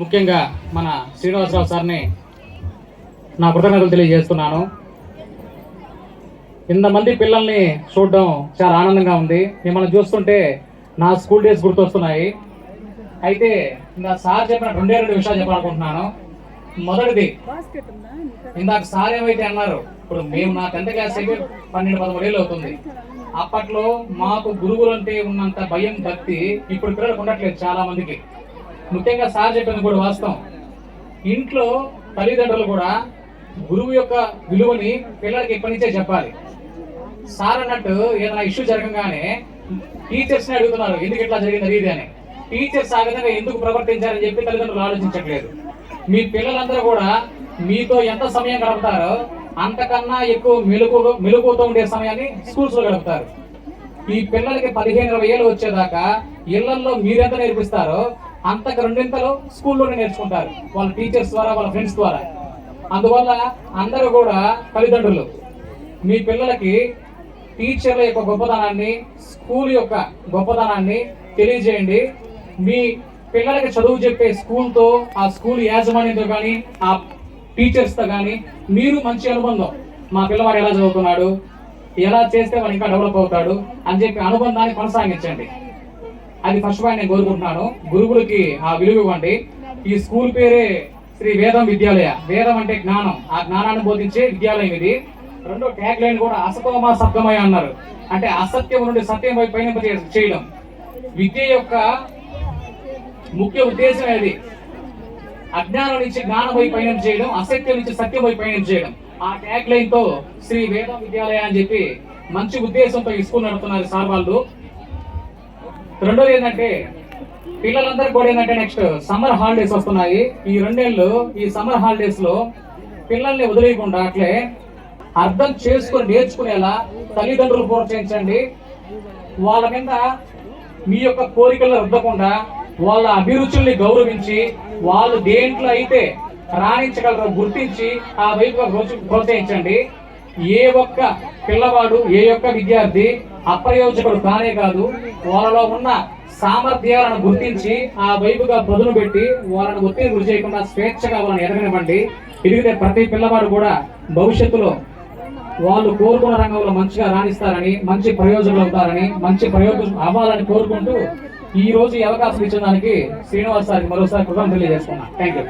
ముఖ్యంగా మన శ్రీనివాసరావు సార్ని నా కృతజ్ఞతలు తెలియజేస్తున్నాను. ఇంతమంది పిల్లల్ని చూడడం చాలా ఆనందంగా ఉంది. మిమ్మల్ని చూస్తుంటే నా స్కూల్ డేస్ గుర్తొస్తున్నాయి. అయితే ఇందాక సార్ చెప్పిన రెండే రెండు విషయాలు చెప్పాలనుకుంటున్నాను. మొదటిది ఇందాక సార్ ఏమైతే అన్నారు ఇప్పుడు మేము నా టెన్త్ క్లాస్ అయితే పన్నెండు పదమూడు ఏళ్ళు అవుతుంది. అప్పట్లో మాకు గురువులు అంటే ఉన్నంత భయం భక్తి ఇప్పుడు పిల్లలకు ఉండట్లేదు చాలా మందికి. ముఖ్యంగా సార్ చెప్పింది కూడా వాస్తవం. ఇంట్లో తల్లిదండ్రులు కూడా గురువు యొక్క విలువని పిల్లలకి ఎప్పటి నుంచే చెప్పాలి. సార్ అన్నట్టు ఏదైనా ఇష్యూ జరగగానే టీచర్స్ని అడుగుతున్నారు ఎందుకు ఇట్లా జరిగింది అది ఇది అని. టీచర్స్ ఆ విధంగా ఎందుకు ప్రవర్తించారని చెప్పి తల్లిదండ్రులు ఆలోచించట్లేదు. మీ పిల్లలందరూ కూడా మీతో ఎంత సమయం గడుపుతారో అంతకన్నా ఎక్కువ మెలుగు మెలుగుతూ ఉండే సమయాన్ని స్కూల్స్లో గడుపుతారు. ఈ పిల్లలకి పదిహేను ఇరవై ఏళ్ళు వచ్చేదాకా ఇళ్ళలో మీరెంత నేర్పిస్తారో అంతకు రెండింతలు స్కూల్లోనే నేర్చుకుంటారు. వాళ్ళ టీచర్స్ ద్వారా వాళ్ళ ఫ్రెండ్స్ ద్వారా. అందువల్ల అందరూ కూడా తల్లిదండ్రులు మీ పిల్లలకి టీచర్ల యొక్క గొప్పతనాన్ని స్కూల్ యొక్క గొప్పతనాన్ని తెలియజేయండి. మీ పిల్లలకి చదువు చెప్పే స్కూల్తో ఆ స్కూల్ యాజమాన్యంతో కానీ ఆ టీచర్స్తో కానీ మీరు మంచి అనుబంధం. మా పిల్లవాడు ఎలా చదువుతున్నాడు? ఎలా చేస్తే వాడు ఇంకా డెవలప్ అవుతాడు? అని చెప్పి అనుబంధాన్ని కొనసాగించండి. అది ఫస్ట్ పాయింట్ నేను కోరుకుంటున్నాను. గురువులకి ఆ విలువ ఇవ్వండి. ఈ స్కూల్ పేరే శ్రీ వేదం విద్యాలయ. వేదం అంటే జ్ఞానం. ఆ జ్ఞానాన్ని బోధించే విద్యాలయం ఇది. రెండో ట్యాగ్ లైన్ కూడా అసతోమ సప్తమయ అన్నారు. అంటే అసత్యం నుండి సత్యం వైపు పైన చేయడం. విద్య యొక్క ముఖ్య ఉద్దేశం ఏది? అజ్ఞానం నుంచి జ్ఞానం వైపు పయనం చేయడం అసత్యం నుంచి సత్యం వైపు పయనం చేయడం. ఆ ట్యాగ్ లైన్తో శ్రీ వేదం విద్యాలయ అని చెప్పి మంచి ఉద్దేశంతో ఈ స్కూల్ నడుపుతున్నారు సార్ వాళ్ళు. రెండోది ఏంటంటే పిల్లలందరూ కూడా ఏంటంటే నెక్స్ట్ సమ్మర్ హాలిడేస్ వస్తున్నాయి. ఈ రెండేళ్ళు ఈ సమ్మర్ హాలిడేస్లో పిల్లల్ని వదిలేయకుండా అట్లే అర్థం చేసుకుని నేర్చుకునేలా తల్లిదండ్రులు ప్రోత్సహించండి. వాళ్ళ మీద మీ యొక్క కోరికలను రుద్దకుండా వాళ్ళ అభిరుచుల్ని గౌరవించి వాళ్ళు దేంట్లో అయితే రాణించగలరో గుర్తించి ఆ వైపు ప్రోత్సహించండి. ఏ ఒక్క పిల్లవాడు ఏ ఒక్క విద్యార్థి అప్రయోజకుడు కానే కాదు వాళ్ళలో ఉన్న సామర్థ్యాలను గుర్తించి ఆ వైపుగా పదును పెట్టి వాళ్ళని ఒత్తిడి గురి చేయకుండా స్వేచ్ఛగా వాళ్ళని ఎదగనివ్వండి. ఎదిగితే ప్రతి పిల్లవాడు కూడా భవిష్యత్తులో వాళ్ళు కోరుకున్న రంగంలో మంచిగా రాణిస్తారని మంచి ప్రయోజకులు అవుతారని మంచి ప్రయోజనం అవ్వాలని కోరుకుంటూ ఈ రోజు ఈ అవకాశం ఇచ్చిన దానికి శ్రీనివాస్ సార్కి మరోసారి కృతజ్ఞతలు తెలియజేసుకున్నాను థ్యాంక్ యూ